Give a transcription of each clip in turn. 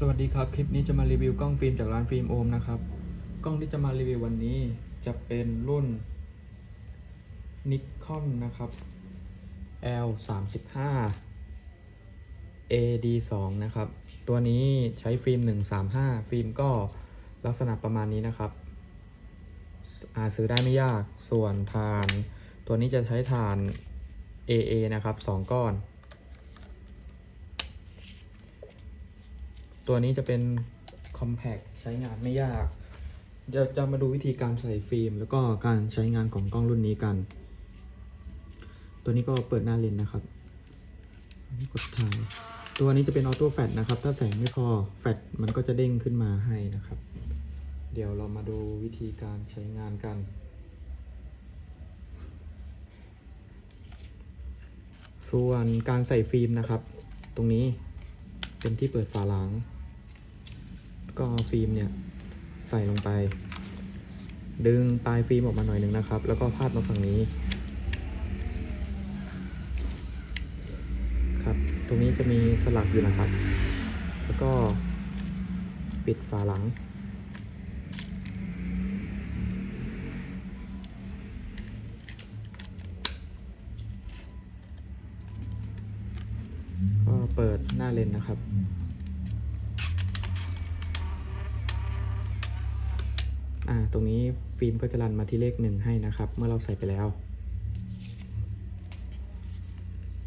สวัสดีครับ คลิปนี้จะมารีวิวกล้องฟิล์มจากร้านฟิล์มโอมนะครับ กล้องที่จะมารีวิววันนี้จะเป็นรุ่นนิคอนนะครับ L 3 5 AD 2นะครับ ตัวนี้ใช้ฟิล์ม 135 ฟิล์มก็ลักษณะประมาณนี้นะครับ หาซื้อได้ไม่ยากส่วนฐาน ตัวนี้จะใช้ฐาน AA นะครับ 2 ก้อน ตัวนี้จะเป็น compact ใช้งานไม่ยาก เดี๋ยวจะมาดูวิธีการใส่ฟิล์ม แล้วก็การใช้งานของกล้องรุ่นนี้กัน ตัวนี้ก็เปิดหน้าเลนส์นะครับกดถ่ายตัวนี้จะเป็นออโต้แฟลชนะครับ ถ้าแสงไม่พอแฟลชมันก็จะเด้งขึ้นมาให้นะครับ เดี๋ยวเรามาดูวิธีการใช้งานกัน ส่วนการใส่ฟิล์มนะครับ ตรงนี้เป็นที่เปิดฝาหลัง ก็เอาฟิล์มเนี่ยใส่ลงไป ดึงปลายฟิล์มออกมาหน่อยหนึ่งนะครับ แล้วก็พาดมาฝั่งนี้ครับตรงนี้จะมีสลักอยู่นะครับ แล้วก็ปิดฝาหลังก็เปิดหน้าเลนนะครับ อ่าตรงนี้ฟิล์มก็จะรันมาที่เลขหนึ่งให้นะครับ เมื่อเราใส่ไปแล้ว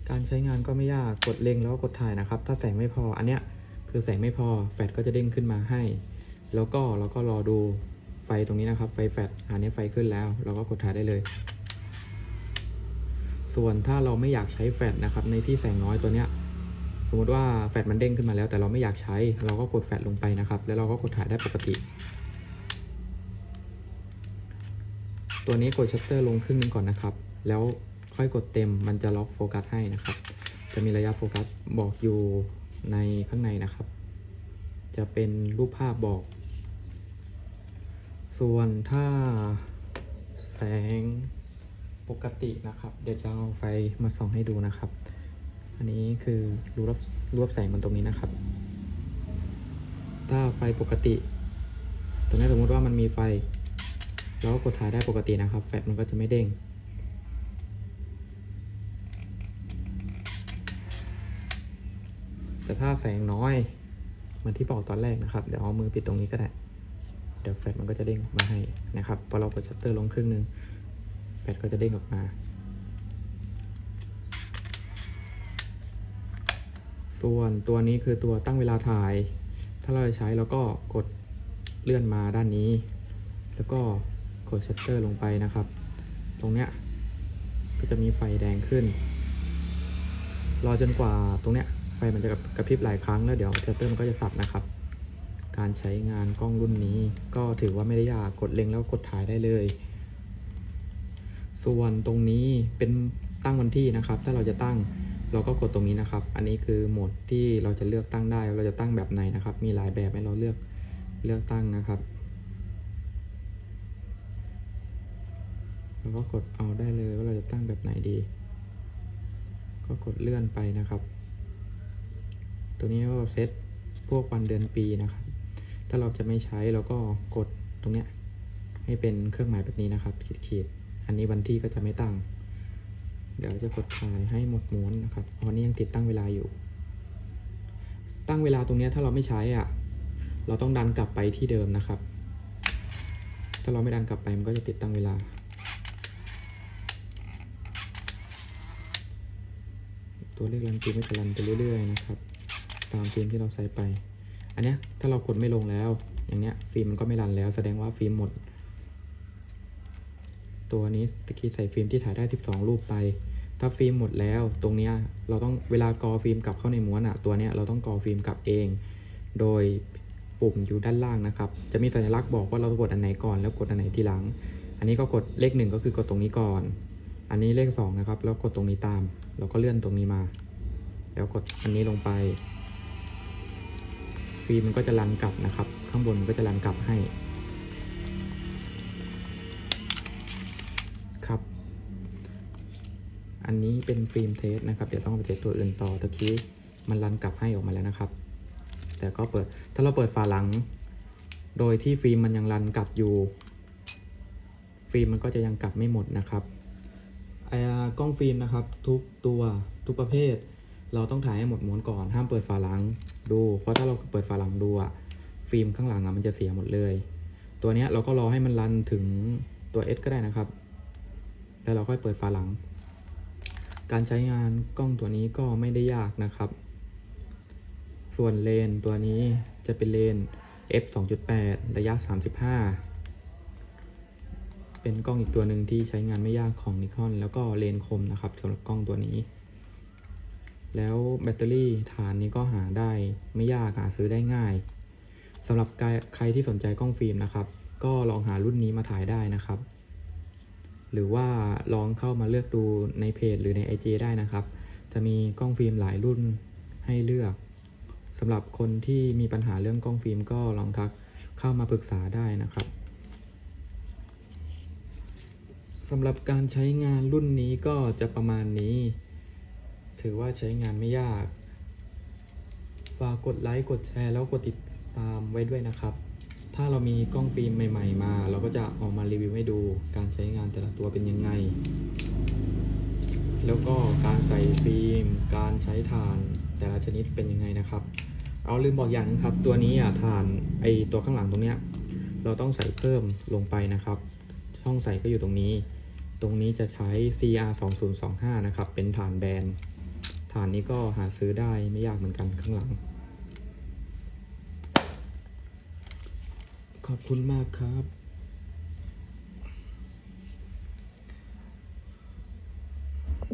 การใช้งานก็ไม่ยากกดเล็งแล้วก็กดถ่ายนะครับ ถ้าแสงไม่พออันเนี้ยคือแสงไม่พอแฟลชก็จะเด้งขึ้นมาให้ แล้วก็เราก็รอดูไฟตรงนี้นะครับ ไฟแฟลชอันนี้ไฟขึ้นแล้ว เราก็กดถ่ายได้เลย ส่วนถ้าเราไม่อยากใช้แฟลชนะครับ ในที่แสงน้อยตัวเนี้ยสมมติว่าแฟลชมันเด้งขึ้นมาแล้ว แต่เราไม่อยากใช้ เราก็กดแฟลชลงไปนะครับ แล้วเราก็กดถ่ายได้ปกติ ตัวนี้กดชัตเตอร์ลงครึ่งนึงก่อนนะครับ แล้วค่อยกดเต็มมันจะล็อกโฟกัสให้นะครับ จะมีระยะโฟกัสบอกอยู่ในข้างในนะครับ จะเป็นรูปภาพบอก ส่วนถ้าแสงปกตินะครับ เดี๋ยวจะเอาไฟมาส่องให้ดูนะครับ อันนี้คือรูรับรูรับแสงมันตรงนี้นะครับ ถ้าไฟปกติ ตรงนี้สมมติว่ามันมีไฟ แล้วก็กดถ่ายได้ปกตินะครับ แฟลชมันก็จะไม่เด้งแต่ถ้าแสงน้อยเหมือนที่บอกตอนแรกนะครับ เดี๋ยวเอามือปิดตรงนี้ก็ได้ เดี๋ยวแฟลชมันก็จะเด้งออกมาให้นะครับพอเรากดชัตเตอร์ลงครึ่งหนึงแฟลชก็จะเด้งออกมา ส่วนตัวนี้คือตัวตั้งเวลาถ่าย ถ้าเราจะใช้เราก็กดเลื่อนมาด้านนี้ แล้วก็ กดชัตเตอร์ลงไปนะครับ ตรงเนี้ยก็จะมีไฟแดงขึ้น รอจนกว่าตรงเนี้ยไฟมันจะกระพริบหลายครั้งแล้วเดี๋ยวชัตเตอร์มันก็จะสับนะครับ การใช้งานกล้องรุ่นนี้ ก็ถือว่าไม่ได้ยากกดเล็งแล้วกดถ่ายได้เลย ส่วนตรงนี้เป็นตั้งวันที่นะครับ ถ้าเราจะตั้งเราก็กดตรงนี้นะครับ อันนี้คือโหมดที่เราจะเลือกตั้งได้ เราจะตั้งแบบไหนนะครับ มีหลายแบบให้เราเลือกเลือกตั้งนะครับ เราก็กดเอาได้เลยว่าเราจะตั้งแบบไหนดี ก็กดเลื่อนไปนะครับ ตัวนี้ก็เซตพวกวันเดือนปีนะครับ ถ้าเราจะไม่ใช้เราก็กดตรงเนี้ยให้เป็นเครื่องหมายแบบนี้นะครับขีดๆอันนี้วันที่ก็จะไม่ตั้ง เดี๋ยวจะกดถ่ายให้หมดม้วนนะครับเพราะนี้ยังติดตั้งเวลาอยู่ ตั้งเวลาตรงเนี้ยถ้าเราไม่ใช้อะ เราต้องดันกลับไปที่เดิมนะครับ ถ้าเราไม่ดันกลับไปมันก็จะติดตั้งเวลา ตัวเลขรันฟิล์มก็จะรันไปเรื่อยๆนะครับตามฟิล์มที่เราใส่ไป อันนี้ถ้าเรากดไม่ลงแล้ว อย่างเนี้ยฟิล์มมันก็ไม่รันแล้ว แสดงว่าฟิล์มหมด ตัวนี้ตะกี้ใส่ฟิล์มที่ถ่ายได้ 12 รูปไป ถ้าฟิล์มหมดแล้ว ตรงเนี้ยเราต้องเวลากอฟิล์มกลับเข้าในม้วนอะตัวเนี้ยเราต้องกอฟิล์มกลับเอง โดยปุ่มอยู่ด้านล่างนะครับ จะมีสัญลักษณ์บอกว่าเรากดอันไหนก่อนแล้วกดอันไหนทีหลัง อันนี้ก็กดเลขหนึ่งก็คือกดตรงนี้ก่อน อันนี้เลขสองนะครับ แล้วกดตรงนี้ตามเราก็เลื่อนตรงนี้มา แล้วกดอันนี้ลงไปฟิล์มมันก็จะรันกลับนะครับ ข้างบนมันก็จะรันกลับให้ ครับ อันนี้เป็นฟิล์มเทสนะครับ เดี๋ยวต้องไปเทสตัวอื่นต่อตะกี้มันรันกลับให้ออกมาแล้วนะครับ แต่ก็เปิด ถ้าเราเปิดฝาหลัง โดยที่ฟิล์มมันยังรันกลับอยู่ ฟิล์มมันก็จะยังกลับไม่หมดนะครับ กล้องฟิล์มนะครับ ทุกตัวทุกประเภท เราต้องถ่ายให้หมดม้วนก่อนห้ามเปิดฝาหลังดู เพราะถ้าเราเปิดฝาหลังดูอะฟิล์มข้างหลังอะมันจะเสียหมดเลย ตัวเนี้ยเราก็รอให้มันรันถึงตัว S ก็ได้นะครับ แล้วเราค่อยเปิดฝาหลัง การใช้งานกล้องตัวนี้ก็ไม่ได้ยากนะครับ ส่วนเลนตัวนี้จะเป็นเลน f 2.8 ระยะ 35 เป็นกล้องอีกตัวหนึ่งที่ใช้งานไม่ยากของนิคอนแล้วก็เลนคมนะครับสำหรับกล้องตัวนี้ แล้วแบตเตอรี่ฐานนี้ก็หาได้ไม่ยากหาซื้อได้ง่ายสำหรับใครที่สนใจกล้องฟิล์มนะครับ ก็ลองหารุ่นนี้มาถ่ายได้นะครับ หรือว่าลองเข้ามาเลือกดูในเพจหรือใน IG ได้นะครับ จะมีกล้องฟิล์มหลายรุ่นให้เลือกสำหรับคนที่มีปัญหาเรื่องกล้องฟิล์มก็ลองทักเข้ามาปรึกษาได้นะครับ สำหรับการใช้งานรุ่นนี้ก็จะประมาณนี้ ถือว่าใช้งานไม่ยาก ฝากกดไลค์ กดแชร์แล้วกดติดตามไว้ด้วยนะครับ ถ้าเรามีกล้องฟิล์มใหม่ ๆ มา เราก็จะออกมารีวิวให้ดูการใช้งานแต่ละตัวเป็นยังไง แล้วก็การใส่ฟิล์ม การใช้ถ่านแต่ละชนิดเป็นยังไงนะครับ เอาลืมบอกอย่างนึงครับ ตัวนี้อะถ่านไอตัวข้างหลังตรงเนี้ย เราต้องใส่เพิ่มลงไปนะครับ ช่องใส่ก็อยู่ตรงนี้ ตรงนี้จะใช้ CR 2025นะครับ เป็นฐานแบนฐานนี้ก็หาซื้อได้ไม่ยากเหมือนกันข้างหลัง ขอบคุณมากครับ